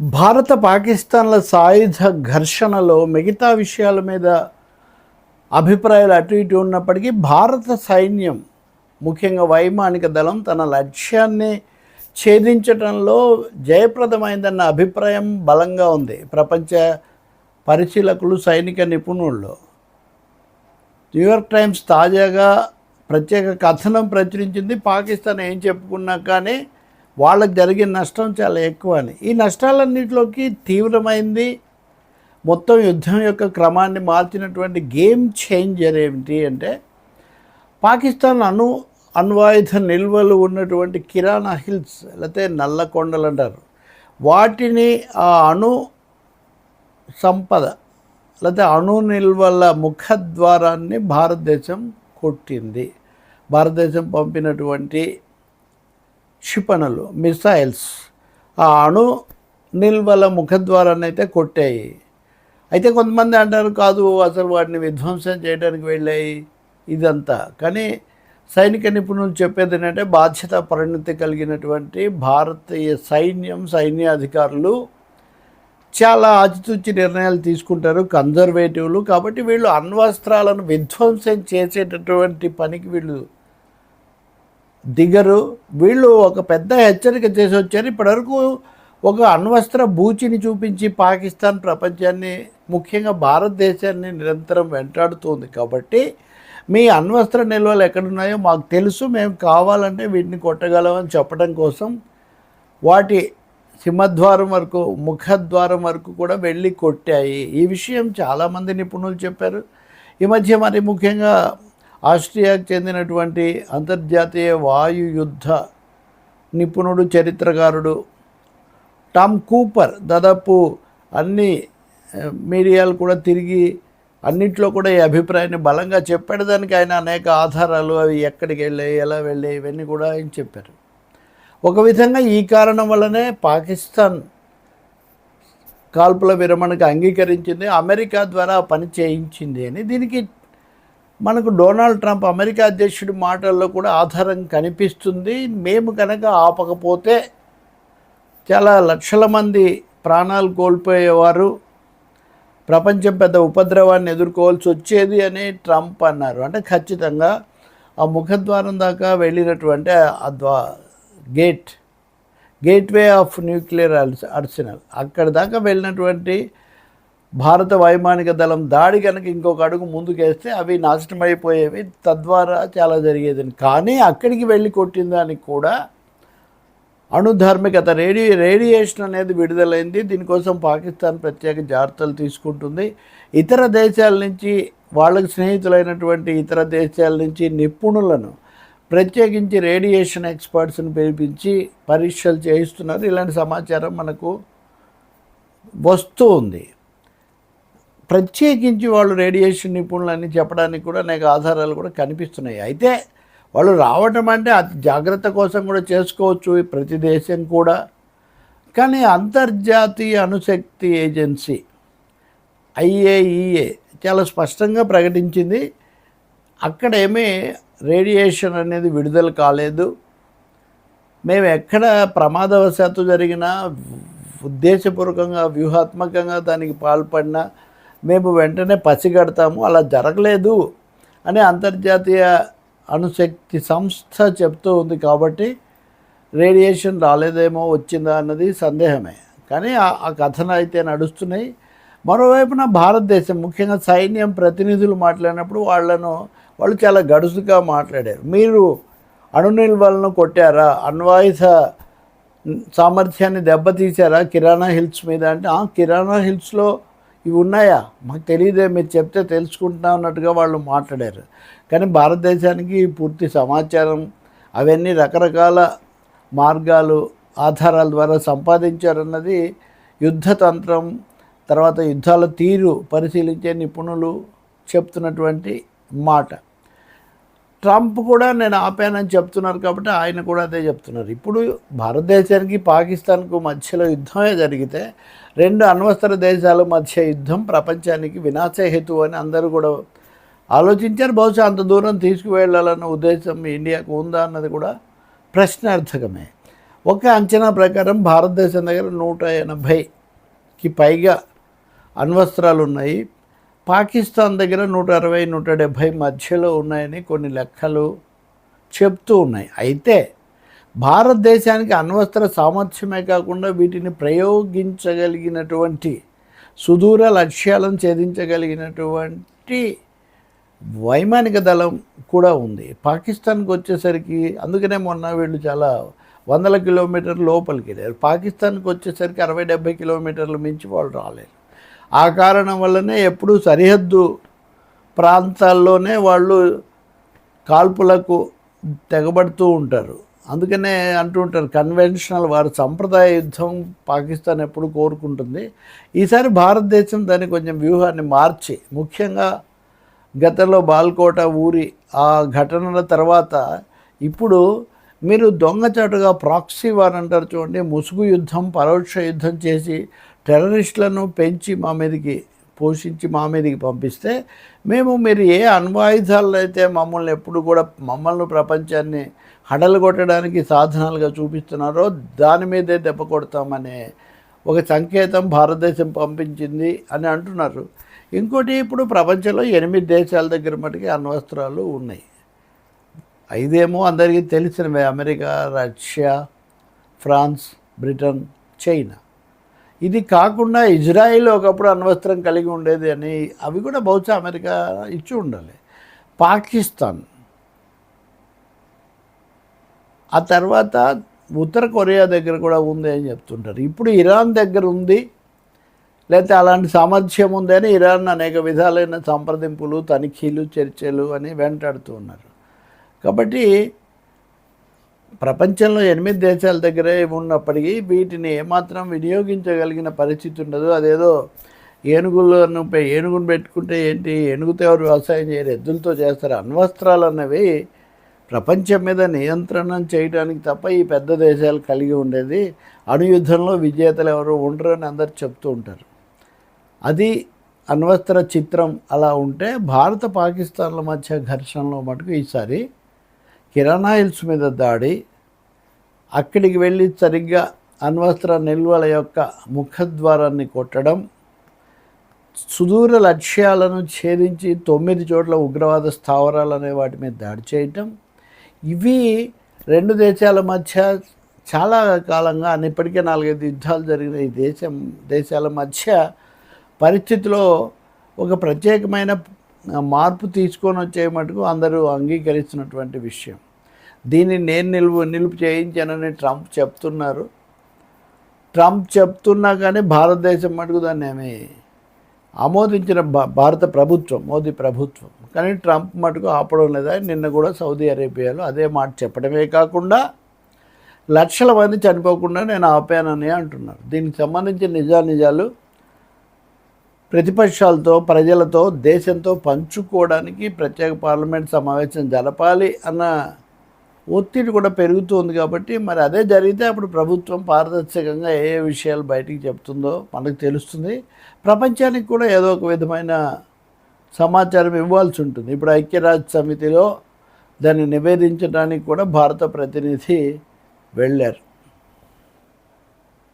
భారత పాకిస్తాన్ల సాయుధ ఘర్షణలో మిగతా విషయాల మీద అభిప్రాయాలు అటు ఇటు ఉన్నప్పటికీ భారత సైన్యం ముఖ్యంగా వైమానిక దళం తన లక్ష్యాన్ని ఛేదించడంలో జయప్రదమైందన్న అభిప్రాయం బలంగా ఉంది ప్రపంచ పరిశీలకులు సైనిక నిపుణుల్లో. న్యూయార్క్ టైమ్స్ తాజాగా ప్రత్యేక కథనం ప్రచురించింది. పాకిస్తాన్ ఏం చెప్పుకున్నా కానీ వాళ్ళకి జరిగిన నష్టం చాలా ఎక్కువ అని. ఈ నష్టాలన్నింటిలోకి తీవ్రమైంది. మొత్తం యుద్ధం యొక్క క్రమాన్ని మార్చినటువంటి గేమ్ చేంజర్ ఏమిటి అంటే పాకిస్తాన్ అణు అణ్వాయుధ నిల్వలు ఉన్నటువంటి కిరాణా హిల్స్ లేకపోతే నల్ల కొండలు అంటారు. వాటిని ఆ అణు సంపద లేకపోతే అణు నిల్వల ముఖద్వారాన్ని భారతదేశం కొట్టింది. భారతదేశం పంపినటువంటి క్షిపణులు మిసైల్స్ ఆ అణు నిల్వల ముఖద్వారాన్ని అయితే కొట్టాయి. అయితే కొంతమంది అంటారు కాదు అసలు వాటిని విధ్వంసం చేయడానికి వెళ్ళాయి ఇదంతా. కానీ సైనిక నిపుణులు చెప్పేది ఏంటంటే బాధ్యత పరిణతి కలిగినటువంటి భారతీయ సైన్యం సైన్యాధికారులు చాలా ఆచితూచి నిర్ణయాలు తీసుకుంటారు కన్జర్వేటివ్లు. కాబట్టి వీళ్ళు అణ్వస్త్రాలను విధ్వంసం చేసేటటువంటి పనికి వీళ్ళు దిగరు. వీళ్ళు ఒక పెద్ద హెచ్చరిక చేసి వచ్చారు. ఇప్పటివరకు ఒక అణ్వస్త్ర బూచిని చూపించి పాకిస్తాన్ ప్రపంచాన్ని ముఖ్యంగా భారతదేశాన్ని నిరంతరం వెంటాడుతుంది. కాబట్టి మీ అణ్వస్త్ర నిల్వలు ఎక్కడున్నాయో మాకు తెలుసు. మేము కావాలంటే వీటిని కొట్టగలమని చెప్పడం కోసం వాటి సింహద్వారం వరకు ముఖద్వారం వరకు కూడా వెళ్ళి కొట్టాయి. ఈ విషయం చాలామంది నిపుణులు చెప్పారు. ఈ మధ్య మరి ముఖ్యంగా ఆస్ట్రియాకు చెందినటువంటి అంతర్జాతీయ వాయు యుద్ధ నిపుణుడు చరిత్రకారుడు టామ్ కూపర్ దాదాపు అన్ని మీడియాలు కూడా తిరిగి అన్నింటిలో కూడా ఈ అభిప్రాయాన్ని బలంగా చెప్పాడు. దానికి ఆయన అనేక ఆధారాలు అవి ఎక్కడికి వెళ్ళాయి ఎలా వెళ్ళాయి ఇవన్నీ కూడా ఆయన చెప్పారు. ఒక విధంగా ఈ కారణం వల్లనే పాకిస్తాన్ కాల్పుల విరమణకు అంగీకరించింది అమెరికా ద్వారా పని చేయించింది అని దీనికి మనకు డొనాల్డ్ ట్రంప్ అమెరికా అధ్యక్షుడి మాటల్లో కూడా ఆధారం కనిపిస్తుంది. మేము కనుక ఆపకపోతే చాలా లక్షల మంది ప్రాణాలు కోల్పోయేవారు. ప్రపంచం పెద్ద ఉపద్రవాన్ని ఎదుర్కోవాల్సి వచ్చేది అని ట్రంప్ అన్నారు. అంటే ఖచ్చితంగా ఆ ముఖద్వారం దాకా వెళ్ళినటువంటి ఆ ద్వా గేట్ గేట్వే ఆఫ్ న్యూక్లియర్ అర్స్ అర్సనల్. అక్కడి దాకా వెళ్ళినటువంటి భారత వైమానిక దళం దాడి కనుక ఇంకొక అడుగు ముందుకేస్తే అవి నాశనమైపోయేవి. తద్వారా చాలా జరిగేది కానీ అక్కడికి వెళ్ళి కొట్టిన దానికి కూడా అణుధార్మికత రేడి రేడియేషన్ అనేది విడుదలైంది. దీనికోసం పాకిస్తాన్ ప్రత్యేక జాగ్రత్తలు తీసుకుంటుంది. ఇతర దేశాల నుంచి వాళ్ళకి స్నేహితులైనటువంటి ఇతర దేశాల నుంచి నిపుణులను ప్రత్యేకించి రేడియేషన్ ఎక్స్పర్ట్స్ని పిలిపించి పరీక్షలు చేయిస్తున్నారు. ఇలాంటి సమాచారం మనకు వస్తూ ఉంది. ప్రత్యేకించి వాళ్ళు రేడియేషన్ నిపుణులని చెప్పడానికి కూడా అనేక ఆధారాలు కూడా కనిపిస్తున్నాయి. అయితే వాళ్ళు రావటం అంటే అతి జాగ్రత్త కోసం కూడా చేసుకోవచ్చు ప్రతి దేశం కూడా. కానీ అంతర్జాతీయ అణుశక్తి ఏజెన్సీ ఐఏఈఏ చాలా స్పష్టంగా ప్రకటించింది. అక్కడేమీ రేడియేషన్ అనేది విడుదల కాలేదు. మేము ఎక్కడ ప్రమాదవశాత్తు జరిగినా ఉద్దేశపూర్వకంగా వ్యూహాత్మకంగా దానికి పాల్పడినా మేము వెంటనే పసిగడతాము అలా జరగలేదు అని అంతర్జాతీయ అణుశక్తి సంస్థ చెప్తూ ఉంది కాబట్టి రేడియేషన్ రాలేదేమో వచ్చిందా అన్నది సందేహమే. కానీ ఆ- కథన అయితే నడుస్తున్నాయి. మరోవైపున భారతదేశం ముఖ్యంగా సైన్యం ప్రతినిధులు మాట్లాడినప్పుడు వాళ్ళను వాళ్ళు చాలా గడుసుగా మాట్లాడారు. మీరు అణు నిల్వలను కొట్టారా? అణ్వాయుధ సామర్థ్యాన్ని దెబ్బతీశారా? కిరాణా హిల్స్ మీద అంటే "ఆ, కిరాణా హిల్స్లో ఇవి ఉన్నాయా? మాకు తెలియదే మీరు చెప్తే తెలుసుకుంటున్నా అన్నట్టుగా వాళ్ళు మాట్లాడారు. కానీ భారతదేశానికి పూర్తి సమాచారం అవన్నీ రకరకాల మార్గాలు ఆధారాల ద్వారా సంపాదించారన్నది యుద్ధ తంత్రం తర్వాత యుద్ధాల తీరు పరిశీలించే నిపుణులు చెప్తున్నటువంటి మాట. ట్రంప్ కూడా నేను ఆపానని చెప్తున్నారు కాబట్టి ఆయన కూడా అదే చెప్తున్నారు. ఇప్పుడు భారతదేశానికి పాకిస్తాన్కు మధ్యలో యుద్ధమే జరిగితే రెండు అణ్వస్త్ర దేశాల మధ్య యుద్ధం ప్రపంచానికి వినాశహేతు అని అందరూ కూడా ఆలోచించారు. బహుశా అంత దూరం తీసుకువెళ్ళాలన్న ఉద్దేశం ఇండియాకు ఉందా అన్నది కూడా ప్రశ్నార్థకమే. ఒక అంచనా ప్రకారం భారతదేశం దగ్గర నూట ఎనభైకి పైగా అణ్వస్త్రాలు ఉన్నాయి పాకిస్తాన్ దగ్గర నూట అరవై నూట డెబ్భై మధ్యలో ఉన్నాయని కొన్ని లెక్కలు చెప్తూ ఉన్నాయి. అయితే భారతదేశానికి అణ్వస్త్ర సామర్థ్యమే కాకుండా వీటిని ప్రయోగించగలిగినటువంటి సుదూర లక్ష్యాలను ఛేదించగలిగినటువంటి వైమానిక దళం కూడా ఉంది. పాకిస్తాన్కి వచ్చేసరికి అందుకనే మొన్న వీళ్ళు చాలా వందల కిలోమీటర్ల లోపలికి వెళ్ళారు పాకిస్తాన్కి వచ్చేసరికి అరవై డెబ్బై కిలోమీటర్లు మించి వాళ్ళు రాలేరు ఆ కారణం వల్లనే ఎప్పుడూ సరిహద్దు ప్రాంతాల్లోనే వాళ్ళు కాల్పులకు తెగబడుతూ ఉంటారు. అందుకనే అంటూ ఉంటారు కన్వెన్షనల్ వారు సంప్రదాయ యుద్ధం పాకిస్తాన్ ఎప్పుడు కోరుకుంటుంది. ఈసారి భారతదేశం దాన్ని కొంచెం వ్యూహాన్ని మార్చి ముఖ్యంగా గతంలో బాల్కోట ఊరి ఆ ఘటనల తర్వాత ఇప్పుడు మీరు దొంగచాటుగా ప్రాక్సీ వార్ అంటారు చూడండి ముసుగు యుద్ధం పరోక్ష యుద్ధం చేసి టెర్రరిస్టులను పెంచి మా మీదకి పోషించి మా మీదకి పంపిస్తే మేము మీరు ఏ అణ్వాయుధాలు అయితే మమ్మల్ని ఎప్పుడు కూడా మమ్మల్ని ప్రపంచాన్ని హడలు కొట్టడానికి సాధనాలుగా చూపిస్తున్నారో దాని మీదే దెబ్బ కొడతామనే ఒక సంకేతం భారతదేశం పంపించింది అని అంటున్నారు. ఇంకోటి ఇప్పుడు ప్రపంచంలో ఎనిమిది దేశాల దగ్గర మటుకి అణ్వస్త్రాలు ఉన్నాయి. ఐదేమో అందరికీ తెలిసినవే America Russia France Britain China. ఇది కాకుండా ఇజ్రాయిల్ ఒకప్పుడు అణ్వస్త్రం కలిగి ఉండేది అని అవి కూడా బహుశా అమెరికా ఇచ్చి ఉండాలి. పాకిస్తాన్. ఆ తర్వాత ఉత్తర కొరియా దగ్గర కూడా ఉంది అని చెప్తుంటారు. ఇప్పుడు ఇరాన్ దగ్గర ఉంది. లేకపోతే అలాంటి సామర్థ్యం ఉందని ఇరాన్ అనేక విధాలైన సంప్రదింపులు తనిఖీలు చర్చలు అని వెంటాడుతూ ఉన్నారు. కాబట్టి ప్రపంచంలో ఎనిమిది దేశాల దగ్గరే ఉన్నప్పటికీ వీటిని ఏమాత్రం వినియోగించగలిగిన పరిస్థితి ఉండదు. అదేదో ఏనుగులను ఏనుగును పెట్టుకుంటే ఏంటి? ఏనుగుతో ఎవరు వ్యవసాయం చేయరు. ఎద్దులతో చేస్తారు. అణ్వస్త్రాలు అన్నవి ప్రపంచం మీద నియంత్రణ చేయడానికి తప్ప ఈ పెద్ద దేశాలు కలిగి ఉండేది అణుయుద్ధంలో విజేతలు ఎవరు ఉండరు అని అందరు చెప్తూ ఉంటారు. అది అణ్వస్త్ర చిత్రం అలా ఉంటే భారత పాకిస్తాన్ల మధ్య ఘర్షణలో మటుకు ఈసారి కిరణాయిల్స్ మీద దాడి అక్కడికి వెళ్ళి సరిగ్గా అణ్వస్త్ర నిల్వల యొక్క ముఖద్వారాన్ని కొట్టడం సుదూర లక్ష్యాలను ఛేదించి తొమ్మిది చోట్ల ఉగ్రవాద స్థావరాలు అనే వాటి మీద దాడి చేయటం. ఇవి రెండు దేశాల మధ్య చాలా కాలంగా అని ఇప్పటికే నాలుగైదు యుద్ధాలు జరిగిన ఈ దేశం దేశాల మధ్య పరిస్థితిలో ఒక ప్రత్యేకమైన మార్పు తీసుకొని వచ్చే మటుకు అందరూ అంగీకరిస్తున్నటువంటి విషయం. దీన్ని నేను నిలుపు నిలుపు చేయించానని ట్రంప్ చెప్తున్నారు. ట్రంప్ చెప్తున్నా కానీ భారతదేశం మటుకు దాన్ని ఆమె ఆమోదించిన భారత ప్రభుత్వం మోదీ ప్రభుత్వం. కానీ ట్రంప్ మటుకు ఆపడం లేదా నిన్న కూడా సౌదీ అరేబియాలో అదే మాట చెప్పడమే కాకుండా లక్షల మంది చనిపోకుండా నేను ఆపానని అంటున్నారు. దీనికి సంబంధించిన నిజానిజాలు ప్రతిపక్షాలతో ప్రజలతో దేశంతో పంచుకోవడానికి ప్రత్యేక పార్లమెంట్ సమావేశం జరపాలి అన్న ఒత్తిడి కూడా పెరుగుతుంది కాబట్టి మరి అదే జరిగితే అప్పుడు ప్రభుత్వం పారదర్శకంగా ఏ ఏ విషయాలు బయటికి చెప్తుందో మనకు తెలుస్తుంది. ప్రపంచానికి కూడా ఏదో ఒక విధమైన సమాచారం ఇవ్వాల్సి ఉంటుంది. ఇప్పుడు ఐక్యరాజ్య సమితిలో దాన్ని నివేదించడానికి కూడా భారత ప్రతినిధి వెళ్ళారు.